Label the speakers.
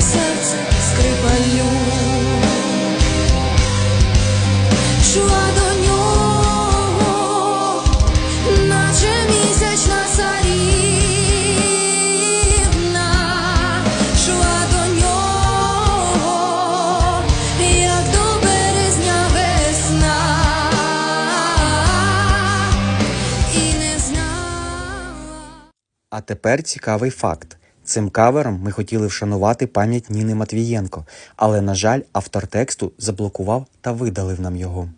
Speaker 1: серце скрипалю. Шла до нього, наче місячна царівна, шла до нього, як до березня весна, і не знала.
Speaker 2: А тепер цікавий факт. Цим кавером ми хотіли вшанувати пам'ять Ніни Матвієнко, але, на жаль, автор тексту заблокував та видалив нам його.